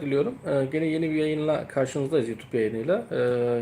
diliyorum. Ee, gene yeni bir yayınla karşınızdayız YouTube yayınıyla. Ee,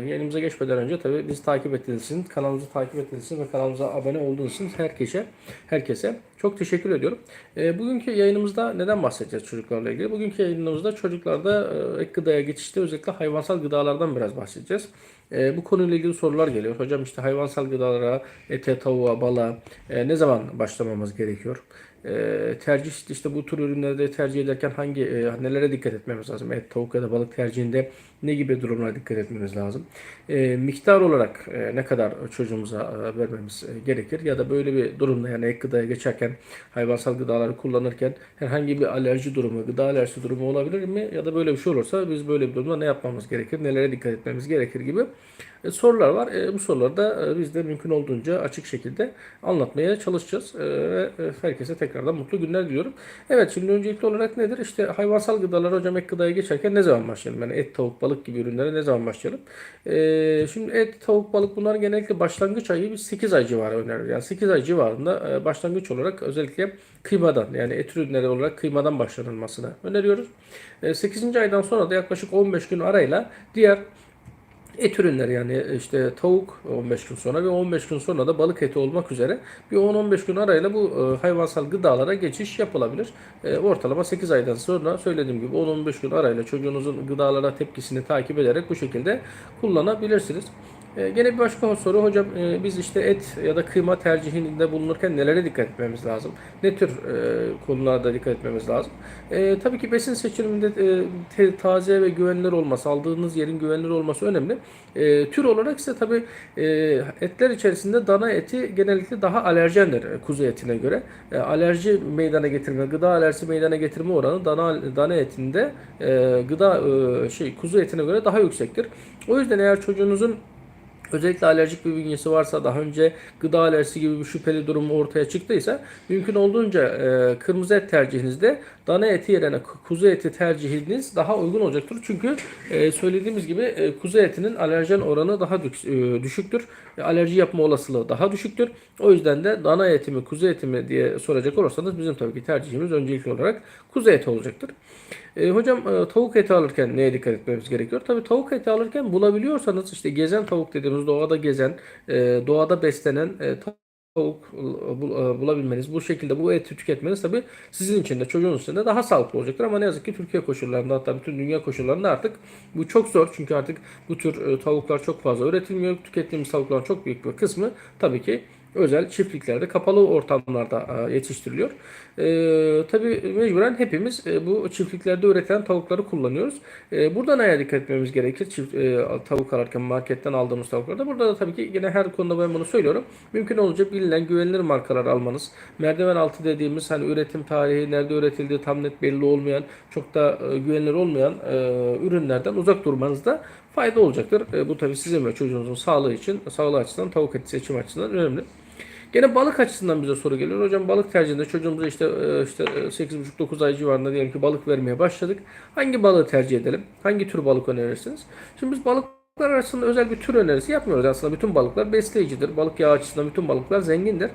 yayınımıza geçmeden önce tabii bizi takip ettiğiniz için, kanalımızı takip ettiğiniz için ve kanalımıza abone olduğunuz için herkese herkese çok teşekkür ediyorum. Ee, bugünkü yayınımızda neden bahsedeceğiz çocuklarla ilgili? Bugünkü yayınımızda çocuklarda e, ek gıdaya geçişte özellikle hayvansal gıdalardan biraz bahsedeceğiz. Ee, bu konuyla ilgili sorular geliyor. Hocam işte hayvansal gıdalara, ete, tavuğa, bala e, ne zaman başlamamız gerekiyor? E, tercih işte bu tür ürünleri tercih ederken hangi e, nelere dikkat etmemiz lazım? Et, tavuk ya da balık tercihinde ne gibi durumlara dikkat etmemiz lazım? E, miktar olarak e, ne kadar çocuğumuza e, vermemiz e, gerekir? Ya da böyle bir durumda yani ek gıdaya geçerken hayvansal gıdaları kullanırken herhangi bir alerji durumu, gıda alerjisi durumu olabilir mi? Ya da böyle bir şey olursa biz böyle bir durumda ne yapmamız gerekir? Nelere dikkat etmemiz gerekir gibi e, sorular var. E, bu soruları da e, biz de mümkün olduğunca açık şekilde anlatmaya çalışacağız. E, e, herkese tekrardan mutlu günler diliyorum. Evet şimdi öncelikli olarak nedir? İşte hayvansal gıdalar hocam ek gıdaya geçerken ne zaman başlayalım? Yani et, tavuk, balık gibi ürünlere ne zaman başlayalım? E, şimdi et, tavuk, balık bunlar genellikle başlangıç ayı biz 8 ay civarı öneriyoruz. Yani 8 ay civarında e, başlangıç olarak özellikle kıymadan yani et ürünleri olarak kıymadan başlanılmasını öneriyoruz. E, 8. aydan sonra da yaklaşık 15 gün arayla diğer et ürünleri yani işte tavuk 15 gün sonra ve 15 gün sonra da balık eti olmak üzere bir 10-15 gün arayla bu e, hayvansal gıdalara geçiş yapılabilir. E, ortalama 8 aydan sonra söylediğim gibi 10-15 gün arayla çocuğunuzun gıdalara tepkisini takip ederek bu şekilde kullanabilirsiniz. E, gene bir başka soru hocam e, biz işte et ya da kıyma tercihinde bulunurken nelere dikkat etmemiz lazım? Ne tür e, konularda dikkat etmemiz lazım? E, tabii ki besin seçiminde e, taze ve güvenilir olması, aldığınız yerin güvenilir olması önemli. E, tür olarak ise tabii e, etler içerisinde dana eti genellikle daha alerjendir e, kuzu etine göre. E, alerji meydana getirme, gıda alerjisi meydana getirme oranı dana dana etinde e, gıda e, şey kuzu etine göre daha yüksektir. O yüzden eğer çocuğunuzun Özellikle alerjik bir bünyesi varsa daha önce gıda alerjisi gibi bir şüpheli durum ortaya çıktıysa mümkün olduğunca e, kırmızı et tercihinizde dana eti yerine kuzu eti tercihiniz daha uygun olacaktır. Çünkü e, söylediğimiz gibi e, kuzu etinin alerjen oranı daha e, düşüktür. E, alerji yapma olasılığı daha düşüktür. O yüzden de dana eti mi kuzu eti mi diye soracak olursanız bizim tabii ki tercihimiz öncelikli olarak kuzu eti olacaktır. E, hocam e, tavuk eti alırken neye dikkat etmemiz gerekiyor? Tabii tavuk eti alırken bulabiliyorsanız işte gezen tavuk dediğimiz doğada gezen, e, doğada beslenen e, tavuk e, bulabilmeniz, bu şekilde bu eti tüketmeniz tabii sizin için de çocuğunuz için de daha sağlıklı olacaktır. Ama ne yazık ki Türkiye koşullarında hatta bütün dünya koşullarında artık bu çok zor. Çünkü artık bu tür e, tavuklar çok fazla üretilmiyor. Tükettiğimiz tavukların çok büyük bir kısmı tabii ki özel çiftliklerde, kapalı ortamlarda e, yetiştiriliyor. E, tabii mecburen hepimiz e, bu çiftliklerde üretilen tavukları kullanıyoruz. E, burada neye dikkat etmemiz gerekir? Çift, e, tavuk alırken marketten aldığımız tavuklarda. Burada da tabii ki yine her konuda ben bunu söylüyorum. Mümkün olunca bilinen güvenilir markalar almanız. Merdiven altı dediğimiz hani üretim tarihi, nerede üretildiği tam net belli olmayan, çok da e, güvenilir olmayan e, ürünlerden uzak durmanızda fayda olacaktır. E, bu tabii sizin ve çocuğunuzun sağlığı için, sağlığı açısından, tavuk eti seçim açısından önemli. Gene balık açısından bize soru geliyor. Hocam balık tercihinde çocuğumuza işte e, işte 8,5-9 ay civarında diyelim ki balık vermeye başladık. Hangi balığı tercih edelim? Hangi tür balık önerirsiniz? Şimdi biz balık Balıklar arasında özel bir tür önerisi yapmıyoruz. Aslında bütün balıklar besleyicidir. Balık yağı açısından bütün balıklar zengindir.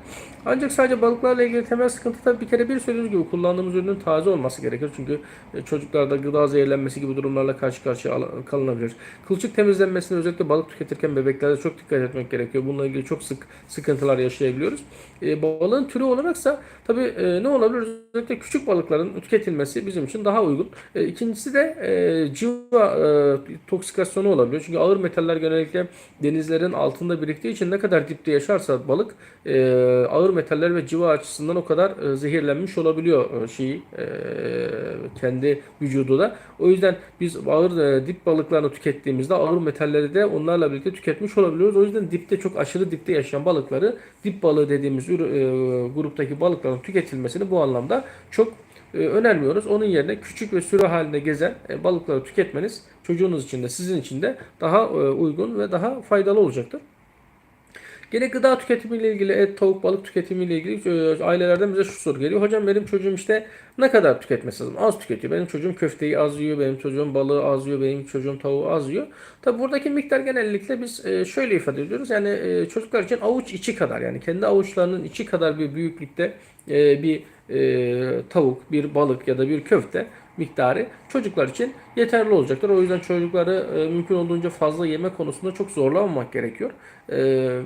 Ancak sadece balıklarla ilgili temel sıkıntı tabii bir kere bir söylediğimiz gibi kullandığımız ürünün taze olması gerekir. Çünkü e, çocuklarda gıda zehirlenmesi gibi durumlarla karşı karşıya kalınabilir. Kılçık temizlenmesine özellikle balık tüketirken bebeklerde çok dikkat etmek gerekiyor. Bununla ilgili çok sık sıkıntılar yaşayabiliyoruz. E, balığın türü olaraksa tabii e, ne olabilir? Özellikle küçük balıkların tüketilmesi bizim için daha uygun. E, ikincisi de e, civa e, toksikasyonu olabiliyor. Çünkü ağır metaller genellikle denizlerin altında biriktiği için ne kadar dipte yaşarsa balık e, ağır metaller ve civa açısından o kadar e, zehirlenmiş olabiliyor e, şeyi e, kendi vücudu da. O yüzden biz ağır e, dip balıklarını tükettiğimizde ağır metalleri de onlarla birlikte tüketmiş olabiliyoruz. O yüzden dipte çok aşırı dipte yaşayan balıkları dip balığı dediğimiz e, gruptaki balıkların tüketilmesini bu anlamda çok e, önermiyoruz. Onun yerine küçük ve sürü halinde gezen e, balıkları tüketmeniz çocuğunuz için de sizin için de daha e, uygun ve daha faydalı olacaktır. Gene gıda tüketimiyle ilgili et, tavuk, balık tüketimiyle ilgili e, ailelerden bize şu soru geliyor. Hocam benim çocuğum işte ne kadar tüketmesi lazım? Az tüketiyor. Benim çocuğum köfteyi az yiyor, benim çocuğum balığı az yiyor, benim çocuğum tavuğu az yiyor. Tabi buradaki miktar genellikle biz e, şöyle ifade ediyoruz. Yani e, çocuklar için avuç içi kadar yani kendi avuçlarının içi kadar bir büyüklükte bir tavuk, bir balık ya da bir köfte miktarı çocuklar için yeterli olacaktır. O yüzden çocukları e, mümkün olduğunca fazla yeme konusunda çok zorlamamak gerekiyor. E,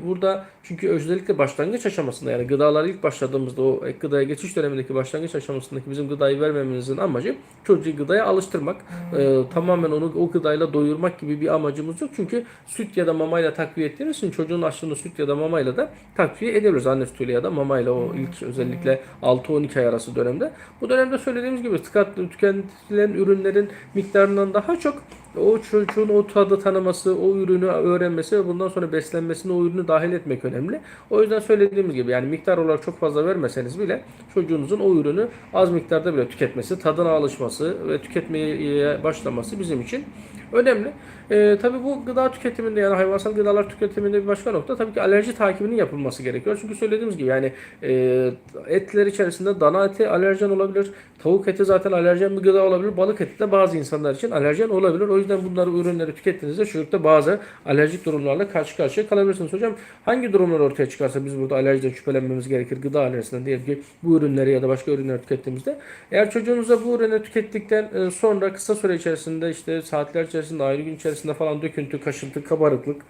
burada çünkü özellikle başlangıç aşamasında yani gıdalar ilk başladığımızda o ek gıdaya geçiş dönemindeki başlangıç aşamasındaki bizim gıdayı vermememizin amacı çocuğu gıdaya alıştırmak. E, tamamen onu o gıdayla doyurmak gibi bir amacımız yok. Çünkü süt ya da mamayla takviye ettiğimiz için çocuğun açlığını süt ya da mamayla da takviye edebiliriz. Anne sütüyle ya da mamayla o ilk özellikle 6-12 ay arası dönemde. Bu dönemde söylediğimiz gibi tüketilen ürünlerin miktarından daha çok o çocuğun o tadı tanıması, o ürünü öğrenmesi ve bundan sonra beslenmesine o ürünü dahil etmek önemli. O yüzden söylediğimiz gibi yani miktar olarak çok fazla vermeseniz bile çocuğunuzun o ürünü az miktarda bile tüketmesi, tadına alışması ve tüketmeye başlaması bizim için önemli. Ee, tabii bu gıda tüketiminde yani hayvansal gıdalar tüketiminde bir başka nokta tabii ki alerji takibinin yapılması gerekiyor. Çünkü söylediğimiz gibi yani e, etler içerisinde dana eti alerjen olabilir. Tavuk eti zaten alerjen bir gıda olabilir. Balık eti de bazı insanlar için alerjen olabilir. O yüzden bunları ürünleri tükettiğinizde çocukta bazı alerjik durumlarla karşı karşıya kalabilirsiniz. Hocam hangi durumlar ortaya çıkarsa biz burada alerjiden şüphelenmemiz gerekir gıda alerjisinden diyelim ki bu ürünleri ya da başka ürünleri tükettiğimizde eğer çocuğunuza bu ürünü tükettikten e, sonra kısa süre içerisinde işte saatler içerisinde ayrı gün içerisinde falan döküntü, kaşıntı, kabarıklık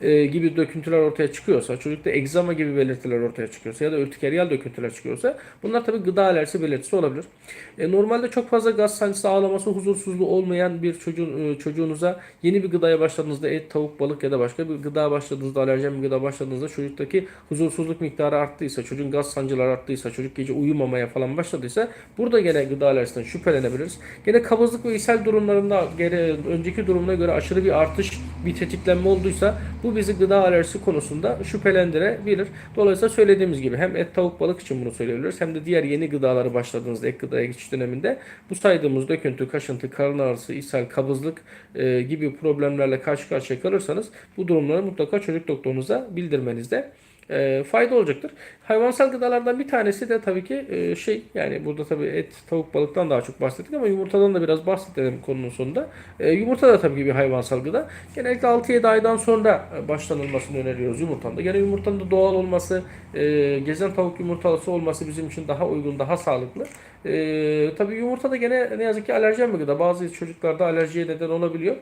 e, gibi döküntüler ortaya çıkıyorsa, çocukta egzama gibi belirtiler ortaya çıkıyorsa ya da örtikeryal döküntüler çıkıyorsa bunlar tabii gıda alerjisi belirtisi olabilir. E, normalde çok fazla gaz sancısı, ağlaması, huzursuzluğu olmayan bir çocuğun e, çocuğunuza yeni bir gıdaya başladığınızda et, tavuk, balık ya da başka bir gıda başladığınızda, alerjen bir gıda başladığınızda çocuktaki huzursuzluk miktarı arttıysa, çocuğun gaz sancıları arttıysa, çocuk gece uyumamaya falan başladıysa burada gene gıda alerjisinden şüphelenebiliriz. Gene kabızlık ve ishal durumlarında gene önceki durumuna göre aşırı bir artış, bir tetiklenme olduysa bu bizi gıda alerjisi konusunda şüphelendirebilir. Dolayısıyla söylediğimiz gibi hem et, tavuk, balık için bunu söyleyebiliriz hem de diğer yeni gıdaları başladığınızda ek gıdaya geçiş döneminde bu saydığımız döküntü, kaşıntı, karın ağrısı, ishal, kabızlık e, gibi problemlerle karşı karşıya kalırsanız bu durumları mutlaka çocuk doktorunuza bildirmenizde e, fayda olacaktır. Hayvansal gıdalardan bir tanesi de tabii ki e, şey yani burada tabii et, tavuk, balıktan daha çok bahsettik ama yumurtadan da biraz bahsedelim konunun sonunda. E, yumurta da tabii ki bir hayvansal gıda. Genellikle 6-7 aydan sonra e, başlanılmasını öneriyoruz yumurtanın da. Gene yumurtanın da doğal olması, e, gezen tavuk yumurtalısı olması bizim için daha uygun, daha sağlıklı. E, tabii yumurta da gene ne yazık ki alerjen bir gıda. Bazı çocuklarda alerjiye neden olabiliyor.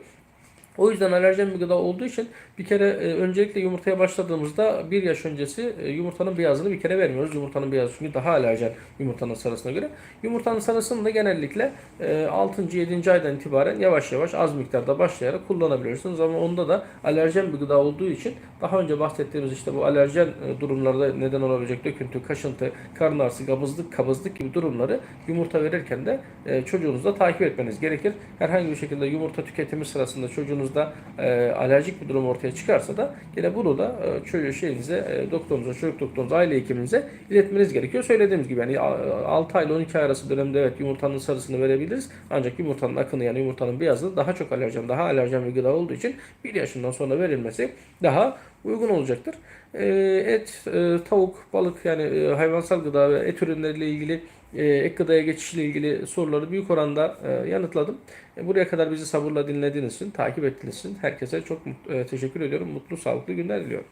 O yüzden alerjen bir gıda olduğu için bir kere e, öncelikle yumurtaya başladığımızda bir yaş öncesi e, yumurtanın beyazını bir kere vermiyoruz. Yumurtanın beyazı çünkü daha alerjen yumurtanın sarısına göre. Yumurtanın sarısını da genellikle e, 6. 7. aydan itibaren yavaş yavaş az miktarda başlayarak kullanabiliyorsunuz. Ama onda da alerjen bir gıda olduğu için daha önce bahsettiğimiz işte bu alerjen e, durumlarda neden olabilecek döküntü, kaşıntı, karın ağrısı, kabızlık, kabızlık gibi durumları yumurta verirken de e, çocuğunuzda takip etmeniz gerekir. Herhangi bir şekilde yumurta tüketimi sırasında çocuğunuzda e, alerjik bir durum ortaya çıkarsa da yine bunu da e, çocuğu şeyinize, e, doktorunuza, çocuk doktorunuza, aile hekiminize iletmeniz gerekiyor. Söylediğimiz gibi yani 6 ay ile 12 ay arası dönemde evet yumurtanın sarısını verebiliriz. Ancak yumurtanın akını yani yumurtanın beyazı daha çok alerjen, daha alerjen bir gıda olduğu için 1 yaşından sonra verilmesi daha uygun olacaktır. E, et, e, tavuk, balık yani e, hayvansal gıda ve et ürünleriyle ilgili e, ek gıdaya geçişle ilgili soruları büyük oranda yanıtladım. Buraya kadar bizi sabırla dinlediğiniz için, takip ettiğiniz için herkese çok teşekkür ediyorum. Mutlu, sağlıklı günler diliyorum.